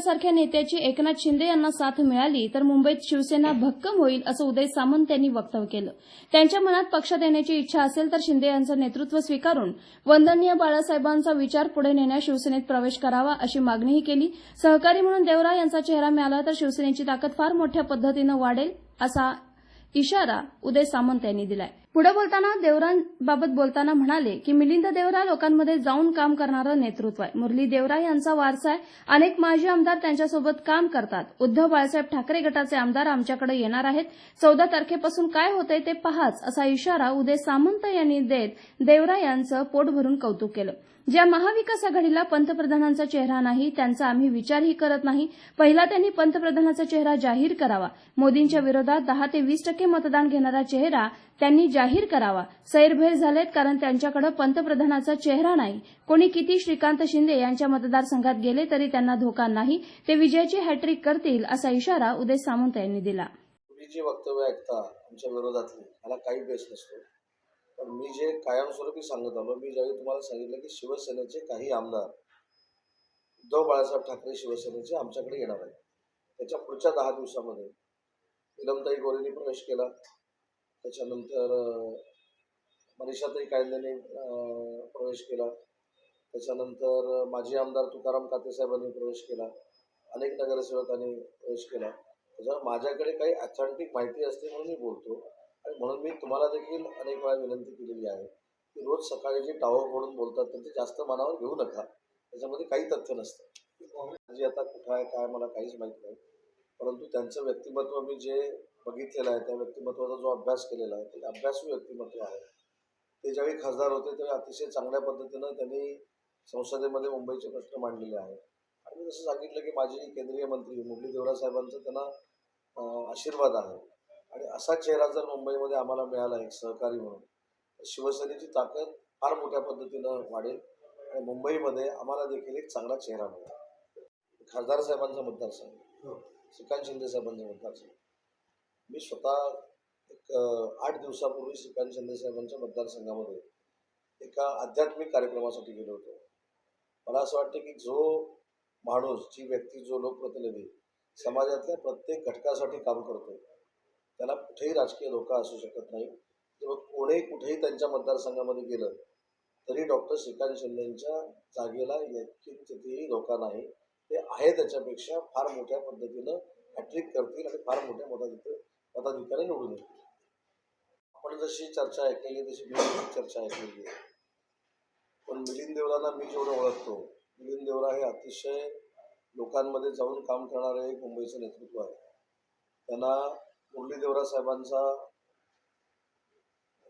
यांच्यासारख्या नेत्याची एकनाथ शिंदे यांना साथ मिळाली तर मुंबईत शिवसेना भक्कम होईल असं उदय सामंत यांनी वक्तव्य केलं. त्यांच्या मनात पक्ष देण्याची इच्छा असेल तर शिंदे यांचं नेतृत्व स्वीकारून वंदनीय बाळासाहेबांचा विचार पुढे नेण्यास शिवसेनेत प्रवेश करावा अशी मागणीही केली. सहकारी म्हणून देवरा यांचा चेहरा मिळाला तर शिवसेनेची ताकद फार मोठ्या पद्धतीनं वाढेल असा इशारा उदय सामंत यांनी दिलाय. पुढे बोलताना देवरांबाबत बोलताना म्हणाले की मिलिंद देवरा लोकांमध्ये जाऊन काम करणारं नेतृत्व आहे. मुरली देवरा यांचा वारसा आहे. अनेक माजी आमदार त्यांच्यासोबत काम करतात. उद्धव बाळासाहेब ठाकरे गटाचे आमदार आमच्याकडे येणार आहेत. चौदा तारखेपासून काय होतंय ते पहाच असा इशारा उदय सामंत यांनी देत देवरा यांचं पोट भरून कौतुक केलं. ज्या महाविकास आघाडीला पंतप्रधानांचा चेहरा नाही त्यांचा आम्ही विचारही करत नाही. पहिला त्यांनी पंतप्रधानाचा चेहरा जाहीर करावा. मोदींच्या विरोधात दहा ते वीस टक्के मतदान घेणारा चेहरा त्यांनी जाहीर करावा. सैरभैर झालेत कारण त्यांच्याकडे पंतप्रधानाचा चेहरा नाही. कोणी किती श्रीकांत शिंदे यांच्या मतदारसंघात गेले तरी त्यांना धोका नाही. ते विजयाची हॅट्रिक करतील असा इशारा उदय सामंत यांनी दिला. मी जी वक्तव्य ऐकता आमच्या विरोधातली मला काही बेस नसतो. पण मी जे कायमस्वरूपी सांगत आलो मी ज्यावेळी तुम्हाला सांगितलं की शिवसेनेचे काही आमदार उद्धव बाळासाहेब ठाकरे शिवसेनेचे आमच्याकडे येणार आहेत. त्याच्या पुढच्या दहा दिवसामध्ये निलमताई गोरेंनी प्रवेश केला. त्याच्यानंतर मनीषातही मनीषाताई कायद्याने प्रवेश केला. त्याच्यानंतर माजी आमदार तुकाराम कातेसाहेबांनी प्रवेश केला. अनेक नगरसेवकांनी प्रवेश केला. त्याच्यामुळे माझ्याकडे काही अथॉन्टिक माहिती असते म्हणून मी बोलतो. आणि म्हणून मी तुम्हाला देखील अनेक वेळा विनंती केलेली आहे की रोज सकाळी जे टावर म्हणून बोलतात त्यांचे जास्त मनावर घेऊ नका. त्याच्यामध्ये काही तथ्य नसतं. माझी आता कुठं आहे काय मला काहीच माहीत नाही. परंतु त्यांचं व्यक्तिमत्व मी जे बघितलेलं आहे त्या व्यक्तिमत्वाचा जो अभ्यास केलेला आहे ते अभ्यासू व्यक्तिमत्व आहे. ते ज्यावेळी खासदार होते त्यावेळी अतिशय चांगल्या पद्धतीनं त्यांनी संसदेमध्ये मुंबईचे प्रश्न मांडलेले आहेत. आणि मी जसं सांगितलं की माझी केंद्रीय मंत्री मुरली देवरा साहेबांचं त्यांना आशीर्वाद आहे. आणि असा चेहरा जर मुंबईमध्ये आम्हाला मिळाला एक सहकारी म्हणून तर शिवसेनेची ताकद फार मोठ्या पद्धतीनं वाढेल आणि मुंबईमध्ये आम्हाला देखील एक चांगला चेहरा मिळेल. खासदार साहेबांचा मतदारसंघ श्रीकांत शिंदे साहेबांचा मतदारसंघ. मी स्वतः एक आठ दिवसापूर्वी श्रीकांत शिंदेसाहेबांच्या मतदारसंघामध्ये एका आध्यात्मिक कार्यक्रमासाठी गेलो होतो. मला असं वाटतं की जो माणूस जी व्यक्ती जो लोकप्रतिनिधी समाजातल्या प्रत्येक घटकासाठी काम करतो त्याला कुठेही राजकीय धोका असू शकत नाही. किंवा कोणीही कुठेही त्यांच्या मतदारसंघामध्ये गेलं तरी डॉक्टर श्रीकांत शिंदेच्या जागेला कितीही धोका नाही. ते आहे त्याच्यापेक्षा फार मोठ्या पद्धतीनं हॅट्रिक करतील आणि फार मोठ्या मताधिक मताधिकाने निवडून येतील. आपण जशी चर्चा ऐकलेली तशी मी चर्चा ऐकलेली आहे. पण मिलिंद देवरांना मी जेवढं ओळखतो मिलिंद देवरा हे अतिशय लोकांमध्ये जाऊन काम करणारे एक मुंबईचं नेतृत्व आहे. त्यांना मुरली देवरा साहेबांचा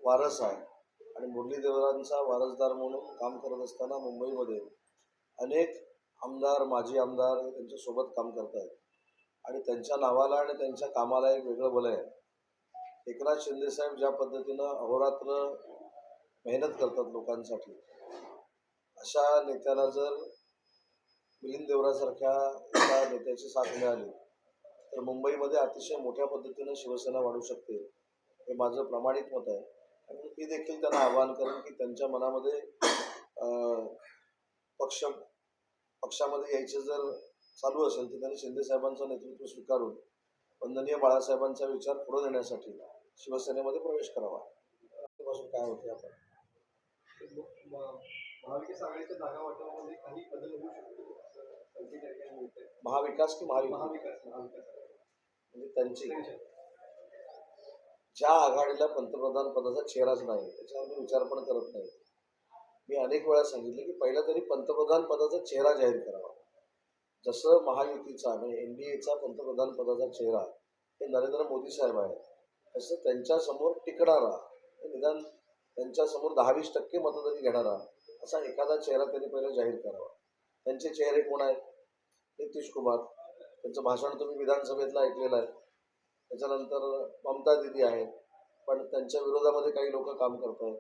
वारस आहे आणि मुरली देवरांचा वारसदार म्हणून काम करत असताना मुंबईमध्ये अनेक आमदार माजी आमदार हे त्यांच्यासोबत काम करत आहेत आणि त्यांच्या नावाला आणि त्यांच्या कामाला एक वेगळं बल आहे एकनाथ शिंदे साहेब ज्या पद्धतीनं अहोरात्र मेहनत करतात लोकांसाठी अशा नेत्याला जर मिलिंद देवरासारख्या एका नेत्याची साथ मिळाली तर मुंबईमध्ये अतिशय मोठ्या पद्धतीनं शिवसेना वाढू शकते हे माझं प्रामाणिक मत आहे. आणि मी देखील त्यांना आवाहन करेन की त्यांच्या मनामध्ये पक्ष पक्षामध्ये यायचे जर चालू असेल तर त्यांनी शिंदे साहेबांचं नेतृत्व स्वीकारून वंदनीय बाळासाहेबांचा विचार पुढे नेण्यासाठी शिवसेनेमध्ये प्रवेश करावा. त्यापासून काय होते आपण? महाविकास आघाडीच्या जागा वाटपामध्ये काही बदल होऊ शकतो असं संकेत या ठिकाणी मिळतंय. महाविकास की महाविकास. म्हणजे त्यांची. ज्या आघाडीला पंतप्रधान पदाचा चेहराच नाही त्याच्यावर मी विचार पण करत नाही. मी अनेक वेळा सांगितलं की पहिला तरी पंतप्रधान पदाचा चेहरा जाहीर करावा. जसं महायुतीचा आणि एन डी एचा पंतप्रधान पदाचा चेहरा हे नरेंद्र मोदी साहेब आहेत तसं त्यांच्यासमोर टिकणारा निदान त्यांच्यासमोर दहा वीस टक्के मतदारी घेणारा असा एखादा चेहरा त्यांनी पहिला जाहीर करावा. त्यांचे चेहरे कोण आहेत? नितीश कुमार. त्यांचं भाषण तुम्ही विधानसभेतलं ऐकलेलं आहे. त्याच्यानंतर ममता दिदी आहेत पण त्यांच्या विरोधामध्ये काही लोक काम करत आहेत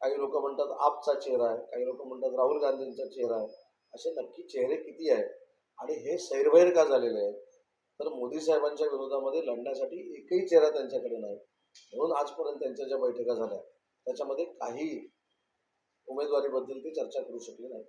काही लोक म्हणतात आपचा चेहरा आहे काही लोक म्हणतात राहुल गांधींचा चेहरा आहे. असे नक्की चेहरे किती आहेत? आणि हे सैरभैर का झालेले आहेत? तर मोदी साहेबांच्या विरोधामध्ये लढण्यासाठी एकही चेहरा त्यांच्याकडे नाही. म्हणून आजपर्यंत त्यांच्या ज्या बैठका झाल्या त्याच्यामध्ये काही उमेदवारीबद्दल ते चर्चा करू शकले नाही